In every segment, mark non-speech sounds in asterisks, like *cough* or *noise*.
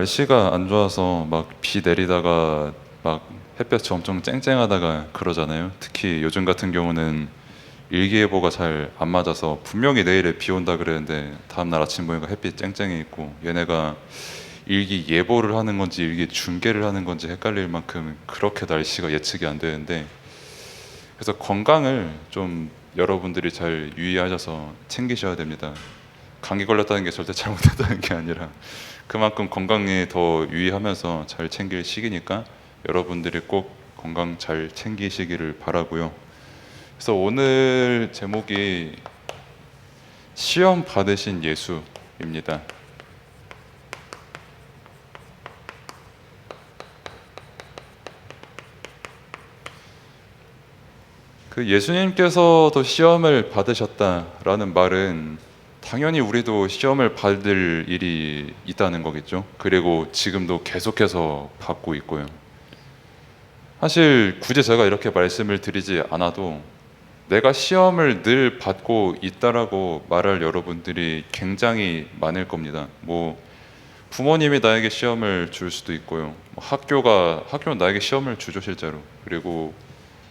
날씨가 안 좋아서 막 비 내리다가 막 햇볕이 엄청 쨍쨍하다가 그러잖아요. 특히 요즘 같은 경우는 일기예보가 잘 안 맞아서 분명히 내일에 비 온다 그랬는데 다음 날 아침 보니까 햇빛 쨍쨍해 있고 얘네가 일기 예보를 하는 건지 일기 중계를 하는 건지 헷갈릴 만큼 그렇게 날씨가 예측이 안 되는데 그래서 건강을 좀 여러분들이 잘 유의하셔서 챙기셔야 됩니다. 감기 걸렸다는 게 절대 잘못했다는 게 아니라 그만큼 건강에 더 유의하면서 잘 챙길 시기니까 여러분들이 꼭 건강 잘 챙기시기를 바라고요. 그래서 오늘 제목이 시험 받으신 예수입니다. 그 예수님께서도 시험을 받으셨다라는 말은 당연히 우리도 시험을 받을 일이 있다는 거겠죠. 그리고 지금도 계속해서 받고 있고요. 사실 굳이 제가 이렇게 말씀을 드리지 않아도 내가 시험을 늘 받고 있다라고 말할 여러분들이 굉장히 많을 겁니다. 뭐 부모님이 나에게 시험을 줄 수도 있고요. 뭐 학교가 학교는 나에게 시험을 주죠 실제로. 그리고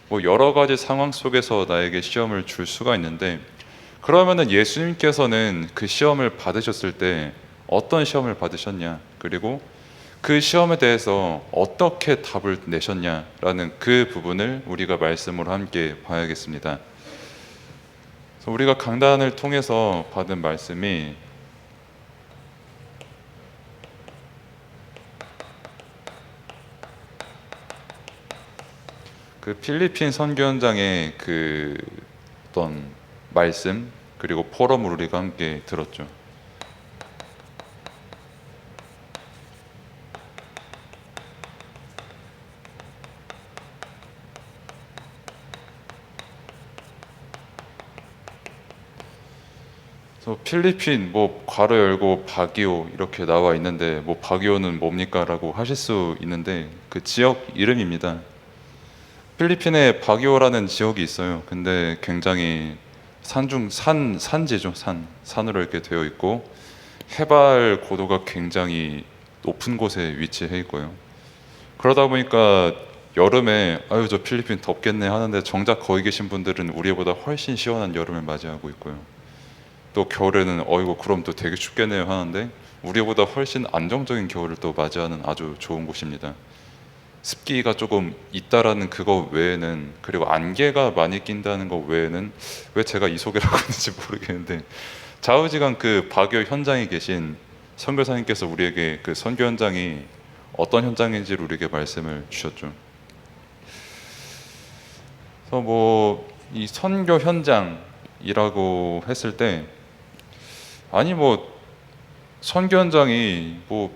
뭐 여러 가지 상황 속에서 나에게 시험을 줄 수가 있는데 그러면은 예수님께서는 그 시험을 받으셨을 때 어떤 시험을 받으셨냐 그리고 그 시험에 대해서 어떻게 답을 내셨냐라는 그 부분을 우리가 말씀으로 함께 봐야겠습니다. 우리가 강단을 통해서 받은 말씀이 그 필리핀 선교 현장의 그 어떤 말씀 그리고 포럼을 우리가 함께 들었죠. 필리핀 뭐 괄호 열고 바기오 이렇게 나와 있는데 뭐 바기오는 뭡니까라고 하실 수 있는데 그 지역 이름입니다. 필리핀에 바기오라는 지역이 있어요. 근데 굉장히 산중 산 산지죠 산 산으로 이렇게 되어 있고 해발 고도가 굉장히 높은 곳에 위치해 있고요. 그러다 보니까 여름에 아유 저 필리핀 덥겠네 하는데 정작 거기 계신 분들은 우리보다 훨씬 시원한 여름을 맞이하고 있고요. 또 겨울에는 어이구 그럼 또 되게 춥겠네요 하는데 우리보다 훨씬 안정적인 겨울을 또 맞이하는 아주 좋은 곳입니다. 습기가 조금 있다라는 그거 외에는 그리고 안개가 많이 낀다는 거 외에는 왜 제가 이 소개를 *laughs* 하고 있는지 모르겠는데 좌우지간 그 박여 현장에 계신 선교사님께서 우리에게 그 선교 현장이 어떤 현장인지를 우리에게 말씀을 주셨죠. 그래서 뭐 이 선교 현장이라고 했을 때 아니 뭐 선교 현장이 뭐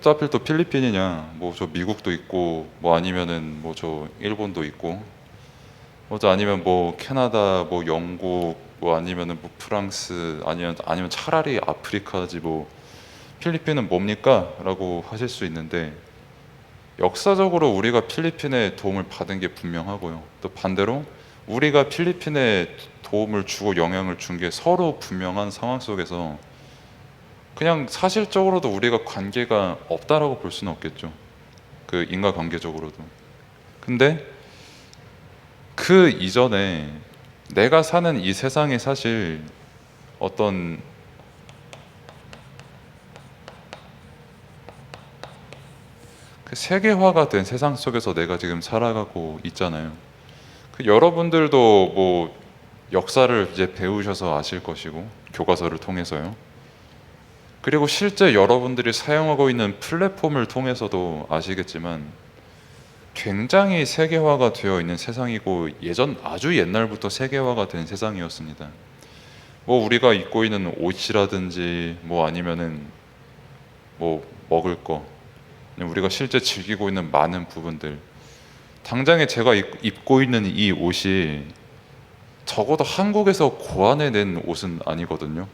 또 하필 또 필리핀이냐 뭐 저 미국도 있고 뭐 아니면은 뭐 저 일본도 있고 뭐저 아니면 뭐 캐나다 뭐 영국 뭐 아니면은 뭐 프랑스 아니면 아니면 차라리 아프리카지 뭐 필리핀은 뭡니까?라고 하실 수 있는데 역사적으로 우리가 필리핀에 도움을 받은 게 분명하고요. 또 반대로 우리가 필리핀에 도움을 주고 영향을 준 게 서로 분명한 상황 속에서 그냥 사실적으로도 우리가 관계가 없다라고 볼 수는 없겠죠. 그 인과 관계적으로도. 근데 그 이전에 내가 사는 이 세상에 사실 어떤 그 세계화가 된 세상 속에서 내가 지금 살아가고 있잖아요. 그 여러분들도 뭐 역사를 이제 배우셔서 아실 것이고 교과서를 통해서요. 그리고 실제 여러분들이 사용하고 있는 플랫폼을 통해서도 아시겠지만 굉장히 세계화가 되어 있는 세상이고 예전 아주 옛날부터 세계화가 된 세상이었습니다. 뭐 우리가 입고 있는 옷이라든지 뭐 아니면은 뭐 먹을 거 우리가 실제 즐기고 있는 많은 부분들 당장에 제가 입- 입고 있는 이 옷이 적어도 한국에서 고안해낸 옷은 아니거든요.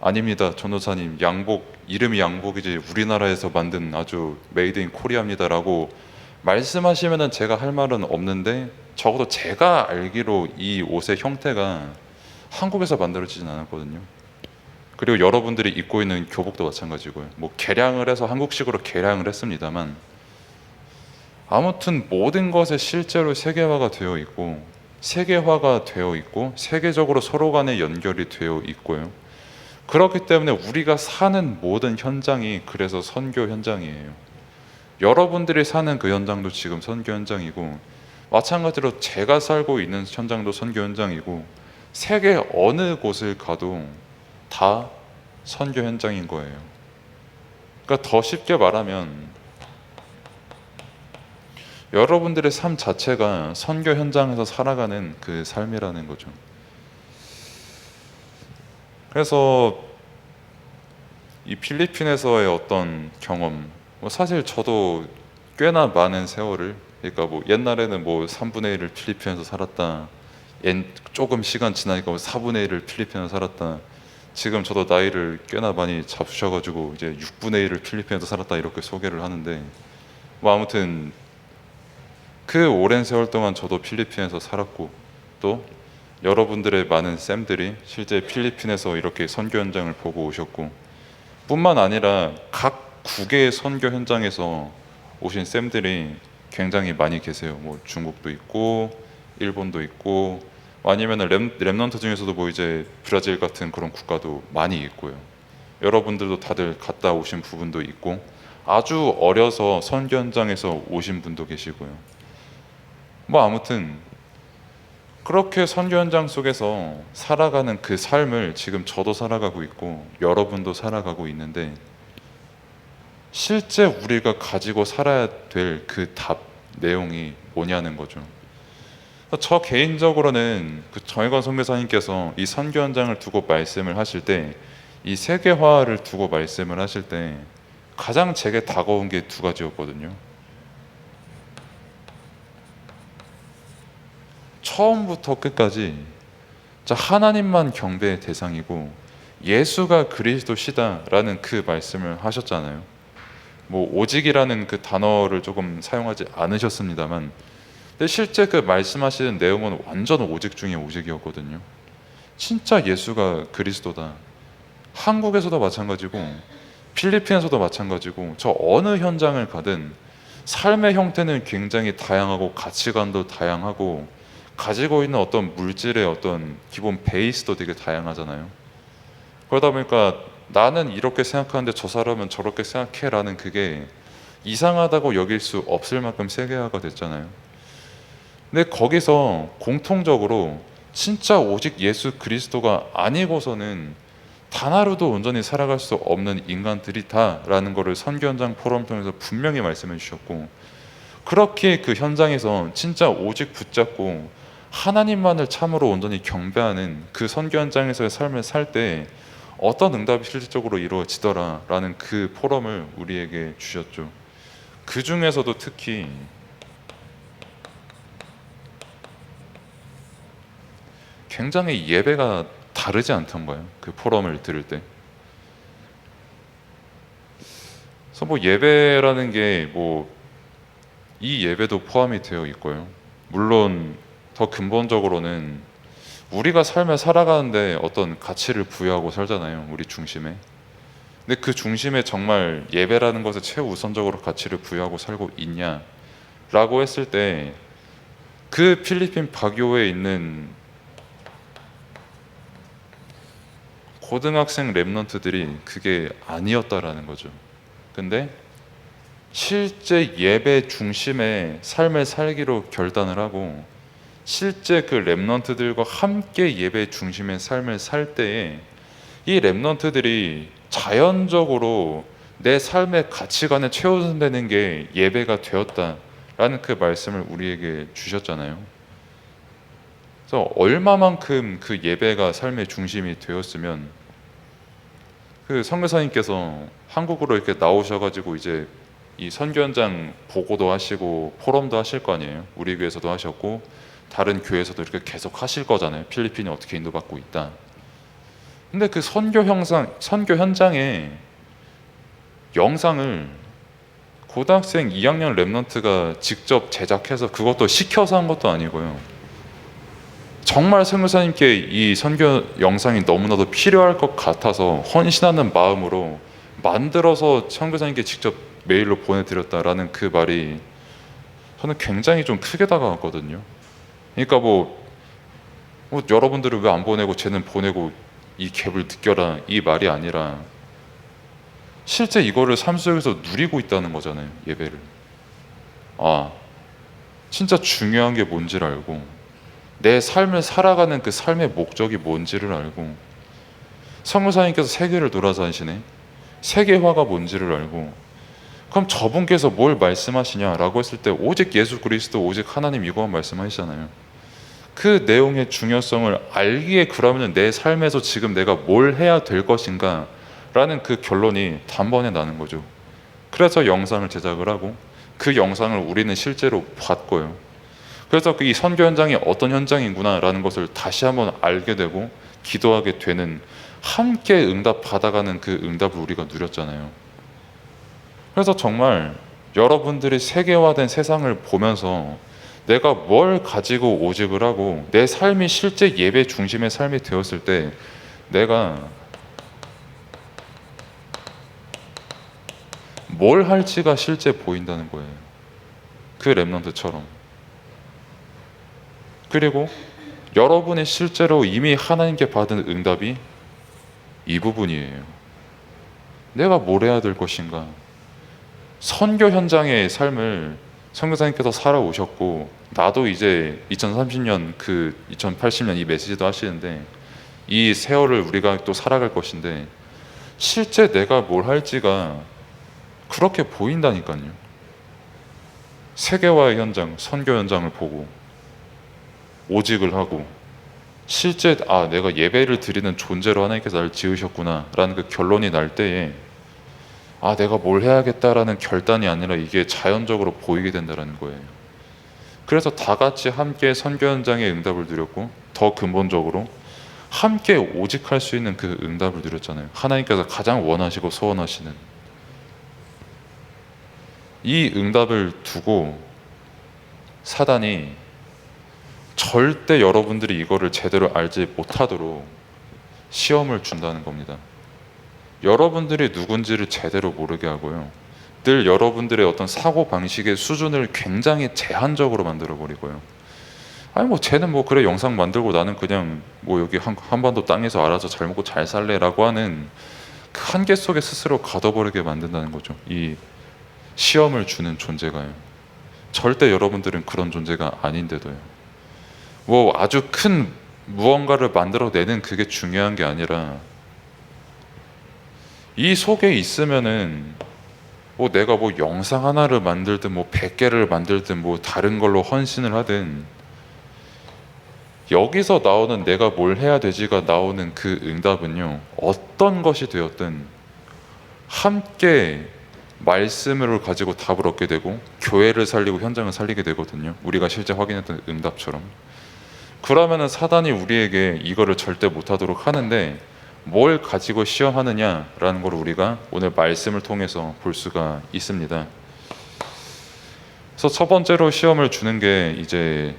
아닙니다, 전도사님. 양복 이름이 양복이지 우리나라에서 만든 아주 메이드 인 코리아입니다라고 말씀하시면은 제가 할 말은 없는데 적어도 제가 알기로 이 옷의 형태가 한국에서 만들어지진 않았거든요. 그리고 여러분들이 입고 있는 교복도 마찬가지고요. 뭐 개량을 해서 한국식으로 개량을 했습니다만 아무튼 모든 것에 실제로 세계화가 되어 있고 세계화가 되어 있고 세계적으로 서로 간에 연결이 되어 있고요. 그렇기 때문에 우리가 사는 모든 현장이 그래서 선교 현장이에요. 여러분들이 사는 그 현장도 지금 선교 현장이고 마찬가지로 제가 살고 있는 현장도 선교 현장이고 세계 어느 곳을 가도 다 선교 현장인 거예요. 그러니까 더 쉽게 말하면 여러분들의 삶 자체가 선교 현장에서 살아가는 그 삶이라는 거죠. 그래서 이 필리핀에서의 어떤 경험, 뭐 사실 저도 꽤나 많은 세월을, 그러니까 뭐 옛날에는 뭐 3분의 1을 필리핀에서 살았다, 옛- 조금 시간 지나니까 뭐 4분의 1을 필리핀에서 살았다. 지금 저도 나이를 꽤나 많이 잡수셔가지고 이제 6분의 1을 필리핀에서 살았다 이렇게 소개를 하는데 뭐 아무튼 그 오랜 세월 동안 저도 필리핀에서 살았고 또 여러분들의 많은 쌤들이 실제 필리핀에서 이렇게 선교 현장을 보고 오셨고 뿐만 아니라 각 국의 선교 현장에서 오신 쌤들이 굉장히 많이 계세요. 뭐 중국도 있고 일본도 있고 아니면 랩, 랩넌트 중에서도 뭐 이제 브라질 같은 그런 국가도 많이 있고요. 여러분들도 다들 갔다 오신 부분도 있고 아주 어려서 선교 현장에서 오신 분도 계시고요. 뭐 아무튼 그렇게 선교 현장 속에서 살아가는 그 삶을 지금 저도 살아가고 있고 여러분도 살아가고 있는데 실제 우리가 가지고 살아야 될 그 답 내용이 뭐냐는 거죠. 저 개인적으로는 그 정혜건 선교사님께서 이 선교 현장을 두고 말씀을 하실 때 이 세계화를 두고 말씀을 하실 때 가장 제게 다가온 게 두 가지였거든요. 처음부터 끝까지 자 하나님만 경배의 대상이고 예수가 그리스도시다라는 그 말씀을 하셨잖아요. 뭐 오직이라는 그 단어를 조금 사용하지 않으셨습니다만 근데 실제 그 말씀하시는 내용은 완전 오직 중에 오직이었거든요. 진짜 예수가 그리스도다. 한국에서도 마찬가지고 필리핀에서도 마찬가지고 저 어느 현장을 가든 삶의 형태는 굉장히 다양하고 가치관도 다양하고 가지고 있는 어떤 물질의 어떤 기본 베이스도 되게 다양하잖아요. 그러다 보니까 나는 이렇게 생각하는데 저 사람은 저렇게 생각해라는 그게 이상하다고 여길 수 없을 만큼 세계화가 됐잖아요. 근데 거기서 공통적으로 진짜 오직 예수 그리스도가 아니고서는 단 하루도 온전히 살아갈 수 없는 인간들이다라는 것을 선교 현장 포럼 통해서 분명히 말씀해 주셨고 그렇게 그 현장에서 진짜 오직 붙잡고 하나님만을 참으로 온전히 경배하는 그 선교 현장에서의 삶을 살 때 어떤 응답이 실질적으로 이루어지더라라는 그 포럼을 우리에게 주셨죠. 그 중에서도 특히 굉장히 예배가 다르지 않던가요? 그 포럼을 들을 때. 그래서 뭐 예배라는 게 뭐 이 예배도 포함이 되어 있고요. 물론 더 근본적으로는 우리가 삶을 살아가는데 어떤 가치를 부여하고 살잖아요. 우리 중심에. 근데 그 중심에 정말 예배라는 것에 최우선적으로 가치를 부여하고 살고 있냐 라고 했을 때 그 필리핀 바교에 있는 고등학생 랩런트들이 그게 아니었다라는 거죠. 근데 실제 예배 중심의 삶을 살기로 결단을 하고 실제 그 랩런트들과 함께 예배 중심의 삶을 살 때에 이 랩런트들이 자연적으로 내 삶의 가치관에 최우선되는 게 예배가 되었다라는 그 말씀을 우리에게 주셨잖아요. 그래서 얼마만큼 그 예배가 삶의 중심이 되었으면 그 선교사님께서 한국으로 이렇게 나오셔가지고 이제 이 선교 현장 보고도 하시고 포럼도 하실 거 아니에요. 우리 교회에서도 하셨고 다른 교회에서도 이렇게 계속 하실 거잖아요. 필리핀이 어떻게 인도받고 있다. 근데 그 선교 형상, 선교 현장에 영상을 고등학생 2학년 랩런트가 직접 제작해서 그것도 시켜서 한 것도 아니고요. 정말 선교사님께 이 선교 영상이 너무나도 필요할 것 같아서 헌신하는 마음으로 만들어서 선교사님께 직접 메일로 보내드렸다라는 그 말이 저는 굉장히 좀 크게 다가왔거든요. 그러니까 뭐, 뭐 여러분들은 왜 안 보내고 쟤는 보내고 이 갭을 느껴라 이 말이 아니라 실제 이거를 삶 속에서 누리고 있다는 거잖아요 예배를. 아 진짜 중요한 게 뭔지를 알고 내 삶을 살아가는 그 삶의 목적이 뭔지를 알고 성무사님께서 세계를 돌아다니시네 세계화가 뭔지를 알고 그럼 저분께서 뭘 말씀하시냐라고 했을 때 오직 예수 그리스도 오직 하나님 이거만 말씀하시잖아요 그 내용의 중요성을 알기에 그러면 내 삶에서 지금 내가 뭘 해야 될 것인가 라는 그 결론이 단번에 나는 거죠 그래서 영상을 제작을 하고 그 영상을 우리는 실제로 봤고요. 그래서 이 선교 현장이 어떤 현장이구나라는 것을 다시 한번 알게 되고 기도하게 되는 함께 응답 받아가는 그 응답을 우리가 누렸잖아요. 그래서 정말 여러분들이 세계화된 세상을 보면서 내가 뭘 가지고 오직을 하고 내 삶이 실제 예배 중심의 삶이 되었을 때 내가 뭘 할지가 실제 보인다는 거예요. 그 랩런트처럼. 그리고 여러분이 실제로 이미 하나님께 받은 응답이 이 부분이에요. 내가 뭘 해야 될 것인가? 선교 현장의 삶을 선교사님께서 살아오셨고 나도 이제 2030년 그 2080년 이 메시지도 하시는데 이 세월을 우리가 또 살아갈 것인데 실제 내가 뭘 할지가 그렇게 보인다니까요. 세계화의 현장, 선교 현장을 보고 오직을 하고 실제 아 내가 예배를 드리는 존재로 하나님께서 나를 지으셨구나라는 그 결론이 날 때에 아 내가 뭘 해야겠다라는 결단이 아니라 이게 자연적으로 보이게 된다는 거예요. 그래서 다 같이 함께 선교 현장의 응답을 누렸고 더 근본적으로 함께 오직할 수 있는 그 응답을 누렸잖아요. 하나님께서 가장 원하시고 소원하시는 이 응답을 두고 사단이 절대 여러분들이 이거를 제대로 알지 못하도록 시험을 준다는 겁니다. 여러분들이 누군지를 제대로 모르게 하고요. 늘 여러분들의 어떤 사고 방식의 수준을 굉장히 제한적으로 만들어 버리고요. 아니 뭐 쟤는 뭐 그래 영상 만들고 나는 그냥 뭐 여기 한, 한반도 땅에서 알아서 잘 먹고 잘 살래라고 하는 그 한계 속에 스스로 가둬버리게 만든다는 거죠. 이 시험을 주는 존재가요. 절대 여러분들은 그런 존재가 아닌데도요. 뭐 아주 큰 무언가를 만들어내는 그게 중요한 게 아니라 이 속에 있으면은 뭐 내가 뭐 영상 하나를 만들든 뭐 100개를 만들든 뭐 다른 걸로 헌신을 하든 여기서 나오는 내가 뭘 해야 되지가 나오는 그 응답은요. 어떤 것이 되었든 함께 말씀을 가지고 답을 얻게 되고 교회를 살리고 현장을 살리게 되거든요. 우리가 실제 확인했던 응답처럼. 그러면은 사단이 우리에게 이거를 절대 못 하도록 하는데 뭘 가지고 시험하느냐라는 걸 우리가 오늘 말씀을 통해서 볼 수가 있습니다. 그래서 첫 번째로 시험을 주는 게 이제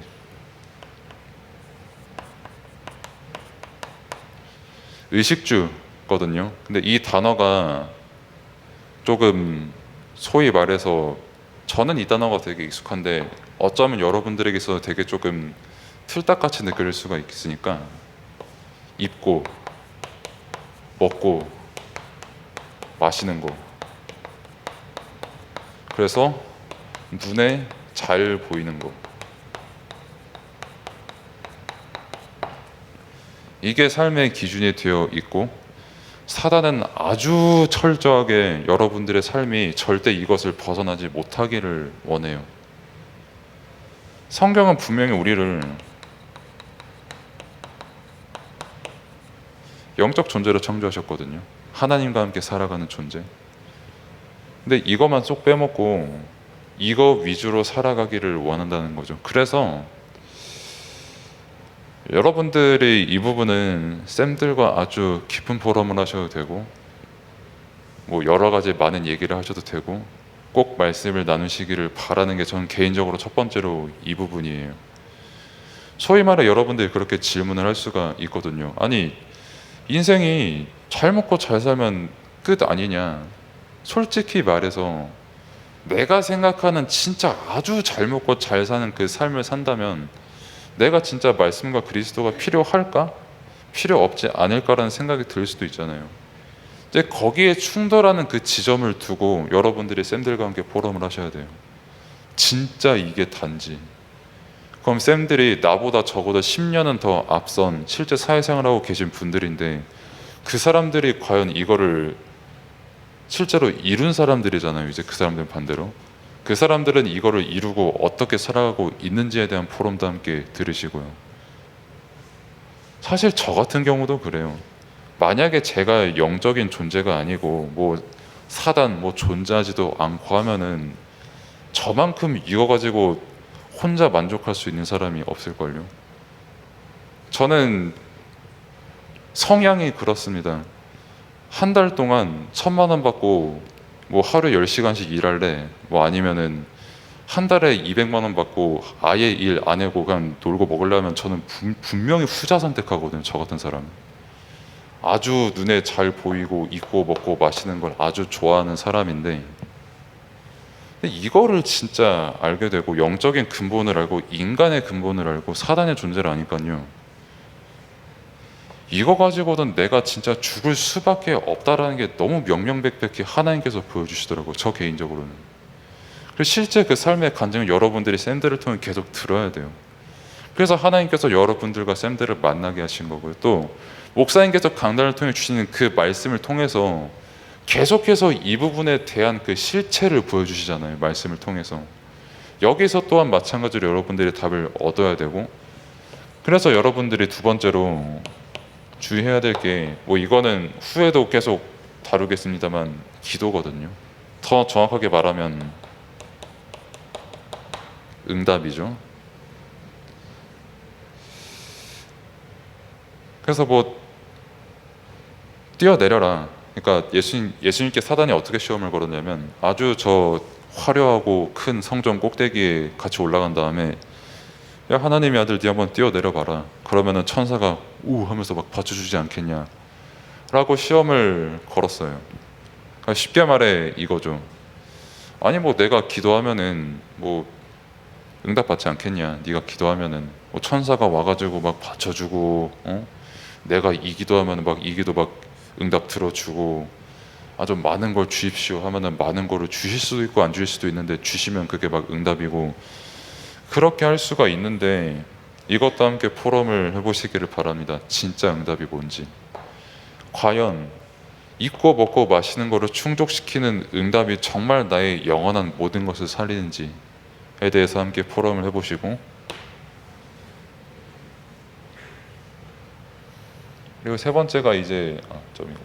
의식주거든요. 근데 이 단어가 조금 소위 말해서 저는 이 단어가 되게 익숙한데 어쩌면 여러분들에게서 되게 조금 틀딱같이 느낄 수가 있으니까 입고 먹고 마시는 거 그래서 눈에 잘 보이는 거 이게 삶의 기준이 되어 있고 사단은 아주 철저하게 여러분들의 삶이 절대 이것을 벗어나지 못하기를 원해요. 성경은 분명히 우리를 영적 존재로 창조하셨거든요. 하나님과 함께 살아가는 존재. 근데 이것만 쏙 빼먹고 이거 위주로 살아가기를 원한다는 거죠. 그래서 여러분들이 이 부분은 쌤들과 아주 깊은 포럼을 하셔도 되고 뭐 여러 가지 많은 얘기를 하셔도 되고 꼭 말씀을 나누시기를 바라는 게 저는 개인적으로 첫 번째로 이 부분이에요. 소위 말해 여러분들이 그렇게 질문을 할 수가 있거든요. 아니 인생이 잘 먹고 잘 살면 끝 아니냐? 솔직히 말해서 내가 생각하는 진짜 아주 잘 먹고 잘 사는 그 삶을 산다면 내가 진짜 말씀과 그리스도가 필요할까? 필요 없지 않을까라는 생각이 들 수도 있잖아요. 이제 거기에 충돌하는 그 지점을 두고 여러분들이 쌤들과 함께 포럼을 하셔야 돼요. 진짜 이게 단지. 그럼 쌤들이 나보다 적어도 10년은 더 앞선 실제 사회생활 하고 계신 분들인데 그 사람들이 과연 이거를 실제로 이룬 사람들이잖아요. 이제 그 사람들 반대로 그 사람들은 이거를 이루고 어떻게 살아가고 있는지에 대한 포럼도 함께 들으시고요. 사실 저 같은 경우도 그래요. 만약에 제가 영적인 존재가 아니고 뭐 사단 뭐 존재하지도 않고 하면은 저만큼 이거 가지고 혼자 만족할 수 있는 사람이 없을걸요. 저는 성향이 그렇습니다. 한 달 동안 천만 원 받고 뭐 하루 10시간씩 일할래 뭐 아니면은 한 달에 200만 원 받고 아예 일안 하고 그냥 놀고 먹으려면 저는 분, 분명히 후자 선택하거든요. 저 같은 사람. 아주 눈에 잘 보이고 입고 먹고 마시는 걸 아주 좋아하는 사람인데 이거를 진짜 알게 되고 영적인 근본을 알고 인간의 근본을 알고 사단의 존재를 아니까요. 이거 가지고는 내가 진짜 죽을 수밖에 없다라는 게 너무 명명백백히 하나님께서 보여주시더라고요. 저 개인적으로는. 그리고 실제 그 삶의 간증을 여러분들이 쌤들을 통해 계속 들어야 돼요. 그래서 하나님께서 여러분들과 쌤들을 만나게 하신 거고요. 또 목사님께서 강단을 통해 주시는 그 말씀을 통해서 계속해서 이 부분에 대한 그 실체를 보여주시잖아요. 말씀을 통해서. 여기서 또한 마찬가지로 여러분들이 답을 얻어야 되고 그래서 여러분들이 두 번째로 주의해야 될 게 뭐 이거는 후에도 계속 다루겠습니다만 기도거든요. 더 정확하게 말하면 응답이죠. 그래서 뭐 뛰어내려라. 그러니까 예수님 예수님께 사단이 어떻게 시험을 걸었냐면 아주 저 화려하고 큰 성전 꼭대기에 같이 올라간 다음에 야 하나님의 아들 네 한번 뛰어내려 봐라. 그러면은 천사가 우 하면서 막 받쳐주지 않겠냐. 라고 시험을 걸었어요. 그러니까 쉽게 말해 이거죠. 아니 뭐 내가 기도하면은 뭐 응답 받지 않겠냐. 네가 기도하면은 뭐 천사가 와가지고 막 받쳐주고 어? 내가 이 기도하면 막 이 기도 막 응답 들어주고 아주 많은 걸 주십시오 하면은 많은 거를 주실 수도 있고 안 주실 수도 있는데 주시면 그게 막 응답이고 그렇게 할 수가 있는데 이것도 함께 포럼을 해보시기를 바랍니다. 진짜 응답이 뭔지. 과연 입고 먹고 마시는 거를 충족시키는 응답이 정말 나의 영원한 모든 것을 살리는지에 대해서 함께 포럼을 해보시고 그리고 세 번째가 이제 아, 점이고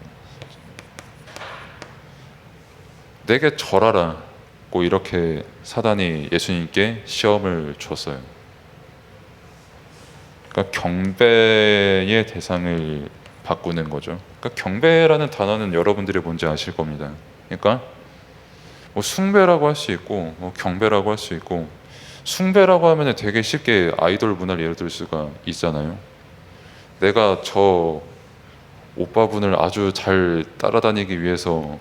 내게 절하라고 이렇게 사단이 예수님께 시험을 줬어요. 그러니까 경배의 대상을 바꾸는 거죠. 그러니까 경배라는 단어는 여러분들이 뭔지 아실 겁니다. 그러니까 뭐 숭배라고 할 수 있고 뭐 경배라고 할 수 있고 숭배라고 하면 되게 쉽게 아이돌 문화를 예를 들 수가 있잖아요. 내가 저 오빠분을 아주 잘 따라다니기 위해서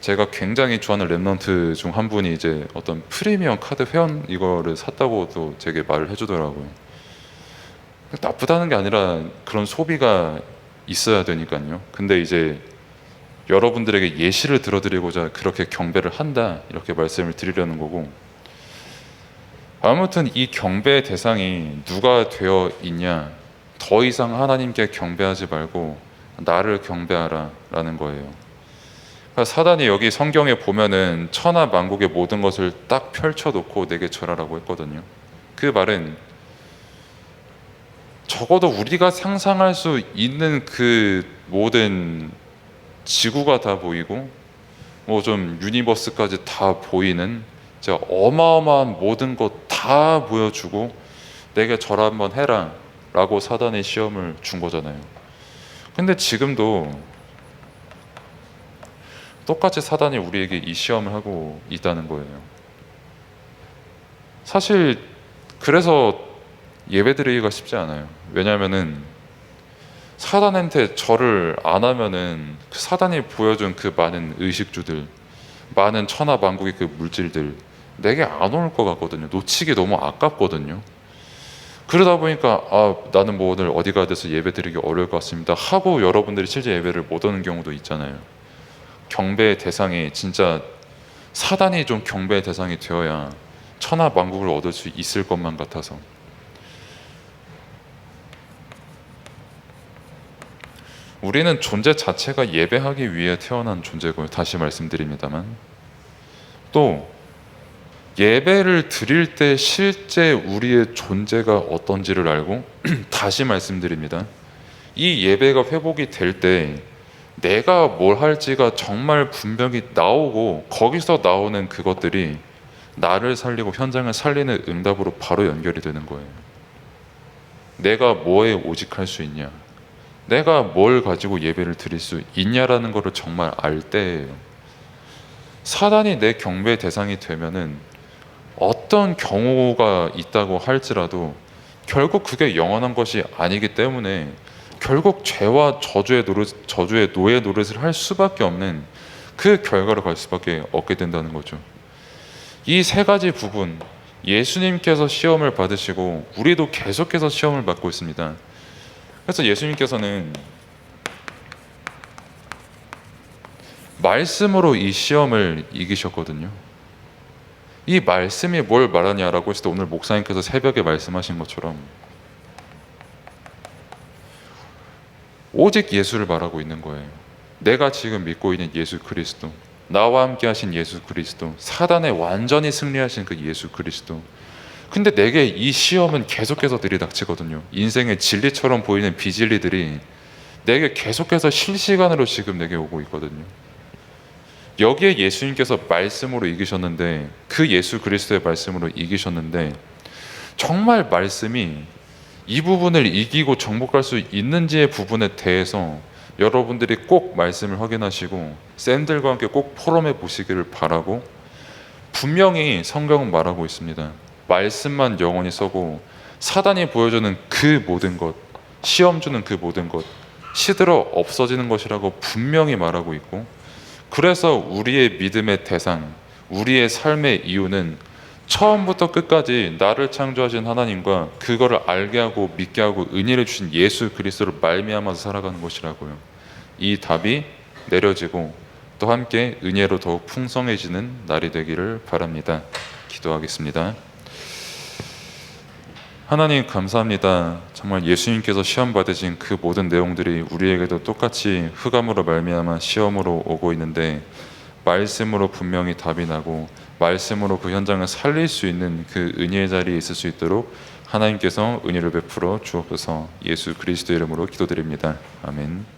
제가 굉장히 좋아하는 랩런트 중 한 분이 이제 어떤 프리미엄 카드 회원 이거를 샀다고도 제게 말을 해주더라고요. 나쁘다는 게 아니라 그런 소비가 있어야 되니까요. 근데 이제 여러분들에게 예시를 들어드리고자 그렇게 경배를 한다 이렇게 말씀을 드리려는 거고 아무튼 이 경배의 대상이 누가 되어 있냐 더 이상 하나님께 경배하지 말고 나를 경배하라라는 거예요. 그러니까 사단이 여기 성경에 보면은 천하 만국의 모든 것을 딱 펼쳐놓고 내게 절하라고 했거든요. 그 말은 적어도 우리가 상상할 수 있는 그 모든 지구가 다 보이고 뭐 좀 유니버스까지 다 보이는 어마어마한 모든 것 다 보여주고 내게 절 한번 해라 라고 사단의 시험을 준 거잖아요. 근데 지금도 똑같이 사단이 우리에게 이 시험을 하고 있다는 거예요. 사실 그래서 예배드리기가 쉽지 않아요. 왜냐하면은 사단한테 절을 안 하면은 그 사단이 보여준 그 많은 의식주들, 많은 천하 만국의 그 물질들 내게 안 올 것 같거든요. 놓치기 너무 아깝거든요. 그러다 보니까 아 나는 뭐 오늘 어디 가야 돼서 예배 드리기 어려울 것 같습니다 하고 여러분들이 실제 예배를 못 오는 경우도 있잖아요. 경배의 대상이 진짜 사단이 좀 경배의 대상이 되어야 천하 만국을 얻을 수 있을 것만 같아서 우리는 존재 자체가 예배하기 위해 태어난 존재고요. 다시 말씀드립니다만 또 예배를 드릴 때 실제 우리의 존재가 어떤지를 알고 *clears throat* 다시 말씀드립니다. 이 예배가 회복이 될 때 내가 뭘 할지가 정말 분명히 나오고 거기서 나오는 그것들이 나를 살리고 현장을 살리는 응답으로 바로 연결이 되는 거예요. 내가 뭐에 오직할 수 있냐? 내가 뭘 가지고 예배를 드릴 수 있냐라는 것을 정말 알 때예요. 사단이 내 경배의 대상이 되면은 어떤 경우가 있다고 할지라도 결국 그게 영원한 것이 아니기 때문에 결국 죄와 저주의 노릇, 저주의 노예 노릇을 할 수밖에 없는 그 결과를 갈 수밖에 없게 된다는 거죠. 이 세 가지 부분 예수님께서 시험을 받으시고 우리도 계속해서 시험을 받고 있습니다. 그래서 예수님께서는 말씀으로 이 시험을 이기셨거든요. 이 말씀이 뭘 말하냐라고 했을 때 오늘 목사님께서 새벽에 말씀하신 것처럼 오직 예수를 말하고 있는 거예요. 내가 지금 믿고 있는 예수 그리스도, 나와 함께 하신 예수 그리스도, 사단에 완전히 승리하신 그 예수 그리스도. 근데 내게 이 시험은 계속해서 들이닥치거든요. 인생의 진리처럼 보이는 비진리들이 내게 계속해서 실시간으로 지금 내게 오고 있거든요. 여기에 예수님께서 말씀으로 이기셨는데 그 예수 그리스도의 말씀으로 이기셨는데 정말 말씀이 이 부분을 이기고 정복할 수 있는지의 부분에 대해서 여러분들이 꼭 말씀을 확인하시고 쌤들과 함께 꼭 포럼해 보시기를 바라고 분명히 성경은 말하고 있습니다. 말씀만 영원히 서고 사단이 보여주는 그 모든 것, 시험 주는 그 모든 것, 시들어 없어지는 것이라고 분명히 말하고 있고 그래서 우리의 믿음의 대상, 우리의 삶의 이유는 처음부터 끝까지 나를 창조하신 하나님과 그거를 알게 하고 믿게 하고 은혜를 주신 예수 그리스도를 말미암아서 살아가는 것이라고요. 이 답이 내려지고 또 함께 은혜로 더욱 풍성해지는 날이 되기를 바랍니다. 기도하겠습니다. 하나님 감사합니다. 정말 예수님께서 시험 받으신 그 모든 내용들이 우리에게도 똑같이 흑암으로 말미암아 시험으로 오고 있는데 말씀으로 분명히 답이 나고 말씀으로 그 현장을 살릴 수 있는 그 은혜의 자리에 있을 수 있도록 하나님께서 은혜를 베풀어 주옵소서 예수 그리스도 이름으로 기도드립니다. 아멘.